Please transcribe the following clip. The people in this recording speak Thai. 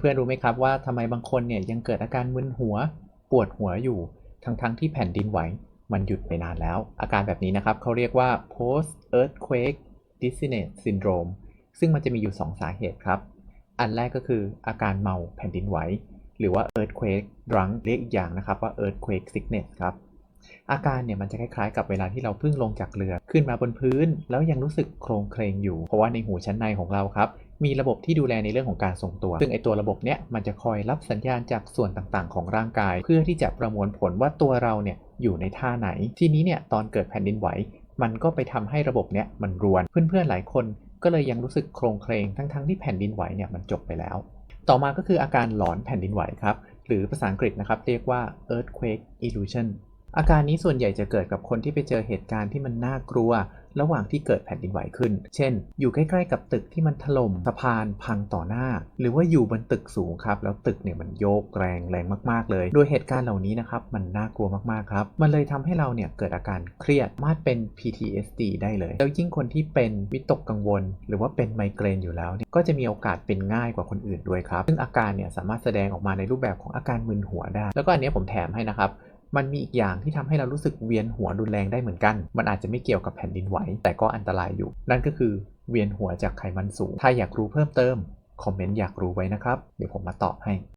เพื่อนๆรู้ไหมครับว่าทำไมบางคนเนี่ยยังเกิดอาการมึนหัว ปวดหัวอยู่ ทั้งๆที่แผ่นดินไหวมันหยุดไปนานแล้ว อาการแบบนี้นะครับเขาเรียกว่า post earthquake dizziness syndrome ซึ่งมันจะมีอยู่ 2 สาเหตุครับ อันแรกก็คืออาการเมาแผ่นดินไหว หรือว่า earthquake drunk เรียกอีกอย่างนะครับว่า earthquake sickness ครับอาการเนี่ยมันจะคล้ายๆ กับเวลาที่เราเพิ่งลงจากเรือ ขึ้นมาบนพื้น แล้วยังรู้สึกโครงเคลงอยู่ เพราะว่าในหูชั้นในของเราครับ มีระบบที่ดูแลในเรื่องของการทรงตัว ซึ่งไอตัวระบบเนี้ยมันจะคอยรับสัญญาณจากส่วนต่างๆ ของร่างกาย เพื่อที่จะประมวลผลว่าตัวเราเนี่ยอยู่ในท่าไหน ทีนี้เนี่ยตอนเกิดแผ่นดินไหว มันก็ไปทำให้ระบบเนี้ยมันรวน เพื่อนๆหลายคนก็เลยยังรู้สึกโครงเคลงทั้งๆที่แผ่นดินไหวเนี่ยมันจบไปแล้ว ต่อมาก็คืออาการหลอนแผ่นดินไหวครับ หรือภาษาอังกฤษนะครับเรียกว่า earthquake illusion อาการนี้ส่วนใหญ่จะเกิดกับคนที่ไปเจอเหตุการณ์ที่มันน่ากลัว ระหว่างที่เกิดแผ่นดินไหวขึ้น เช่น อยู่ใกล้ ๆ กับตึกที่มันถล่มสะพานพังต่อหน้า หรือว่าอยู่บนตึกสูงครับ แล้วตึกเนี่ยมันโยกแรงแรงมากๆ เลย โดยเหตุการณ์เหล่านี้นะครับมันน่ากลัวมากๆครับ มันเลยทำให้เราเนี่ยเกิดอาการเครียดมาดเป็น PTSD ได้เลย แล้วยิ่งคนที่เป็นวิตกกังวล หรือว่าเป็นไมเกรนอยู่แล้วเนี่ยก็จะมีโอกาสเป็นง่ายกว่าคนอื่นด้วยครับ ซึ่งอาการเนี่ยสามารถแสดงออกมาในรูปแบบของอาการมึนหัวได้ แล้วก็อันนี้ผมแถมให้นะครับ มันมีอีกอย่างที่ทำให้เรารู้สึกเวียนหัวรุนแรงได้เหมือนกัน มันอาจจะไม่เกี่ยวกับแผ่นดินไหว แต่ก็อันตรายอยู่ นั่นก็คือเวียนหัวจากไขมันสูง ถ้าอยากรู้เพิ่มเติม คอมเมนต์อยากรู้ไว้นะครับ เดี๋ยวผมมาตอบให้